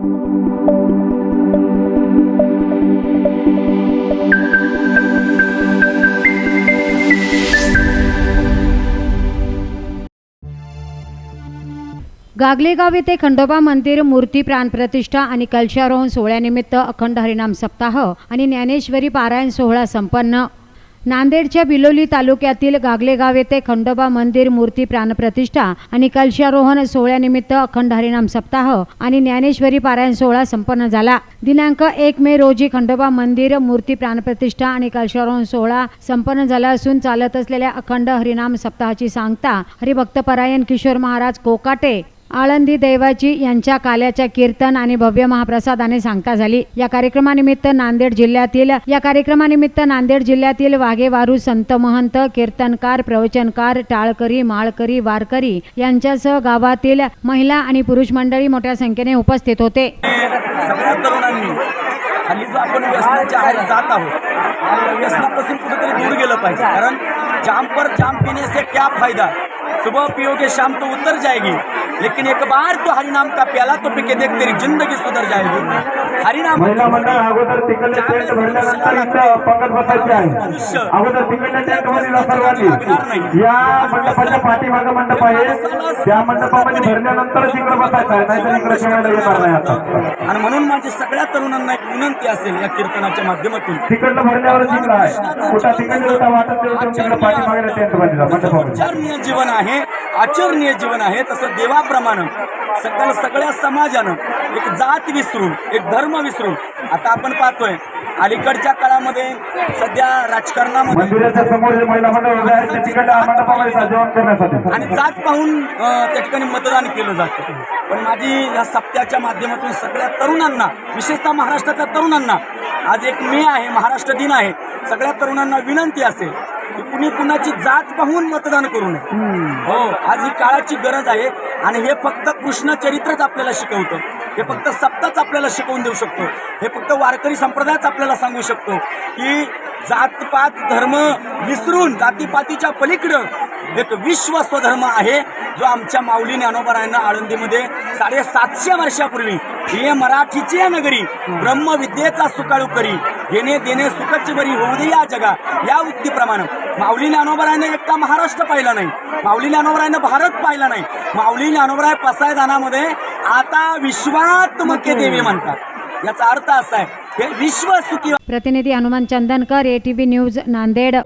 गागलेगाव येथे खंडोबा मंदिर मूर्ती प्राणप्रतिष्ठा आणि कलशारोहण सोहळ्यानिमित्त अखंड हरिनाम सप्ताह आणि ज्ञानेश्वरी पारायण सोहळा संपन्न. नांदेडच्या बिलोली तालुक्यातील गागलेगाव येथे खंडोबा मंदिर मूर्ती प्राणप्रतिष्ठा आणि कलशारोहण सोहळ्यानिमित्त अखंड हरिनाम सप्ताह आणि ज्ञानेश्वरी पारायण सोहळा संपन्न झाला. दिनांक एक मे रोजी खंडोबा मंदिर मूर्ती प्राणप्रतिष्ठा आणि कलशारोहण सोहळा संपन्न झाला असून चालत असलेल्या अखंड हरिनाम सप्ताहाची सांगता हरिभक्तपरायण किशोर महाराज कोकाटे आळंदी दैवाची यांच्या काल्याच्या कीर्तन आणि भव्य महाप्रसादाने सांगता झाली. या कार्यक्रमानिमित्त नांदेड जिल्ह्यातील या कार्यक्रमानिमित्त नांदेड जिल्ह्यातील वाघेवारू संत महंत कीर्तनकार प्रवचनकार टाळकरी माळकरी वारकरी यांच्यासह गावातील महिला आणि पुरुष मंडळी मोठ्या संख्येने उपस्थित होते. जो आपण व्यसनाच्या जात आहोत व्यसनापासून कुठेतरी दूर गेलं पाहिजे. कारण जाम पर जाम पीने से क्या फायदा? सुबह पियोगे शाम तो उतर जाएगी। लेकिन एक बार तो हरिनाम का प्याला तो पी के देख तेरी जिंदगी सुधर जाएगी। हरिनाम महिला मंडळ अगोदर तिकडले टेंट भरल्यानंतर इथं पंगत बसायची आहे. अगोदर तिकडल्या टेंट सर्वांनी या मंडपाच्या पाठीमागं मंडप आहे. त्या मंडपामध्ये भरल्यानंतर इकडे बसायचं आहे. नाहीतर इकडे शिवायला येणार नाही आता. आणि म्हणून माझी सगळ्या तरुणांना एक विनंती असेल या कीर्तनाच्या माध्यमातून. तिकडलं भरल्यावर जिंकला आहे. कुठं तिकडे वाटत तिकडे पाठीमागे टेंटमध्ये मंडपामध्ये जीवन आहे. आचरणीय जीवन आहे तसं देवाप्रमाणे सकल सगळ्या समाजानं एक जात विसरून एक धर्म विसरून आता आपण पाहतोय अलीकडच्या काळामध्ये सध्या राजकारणामध्ये आणि जात पाहून त्या ठिकाणी मतदान केलं जातं. पण माझी या सप्त्याच्या माध्यमातून सगळ्या तरुणांना विशेषतः महाराष्ट्रातल्या तरुणांना आज एक मे आहे महाराष्ट्र दिन आहे. सगळ्या तरुणांना विनंती असेल की कुणी कुणाची जात पाहून मतदान करू नये. हो आज ही काळाची गरज आहे आणि हे फक्त कृष्ण चरित्रच आपल्याला शिकवतं. हे फक्त सप्ताच आपल्याला शिकवून देऊ शकतो. हे फक्त वारकरी संप्रदायच आपल्याला सांगू शकतो की जातपात धर्म विसरून जातीपातीच्या पलीकडं एक विश्व स्वधर्म आहे जो आमच्या माऊली ज्ञानोबरायांना आळंदीमध्ये साडेसातशे वर्षापूर्वी हे मराठीची नगरी ब्रह्मविद्येचा सुकाळू करी. घेणे देणे सुखच बरी होऊ दे या जगा. या उक्तीप्रमाणे माऊली ज्ञानोबरायने एकटा महाराष्ट्र पाहिला नाही. माऊली ज्ञानोबरायने भारत पाहिला नाही. माऊली ज्ञानोबराय पसायदानामध्ये आता विश्वात मके देवी म्हणतात. याचा अर्थ असा आहे हे विश्व सुखी प्रतिनिधी हनुमान चंदनकर एटीव्ही न्यूज नांदेड.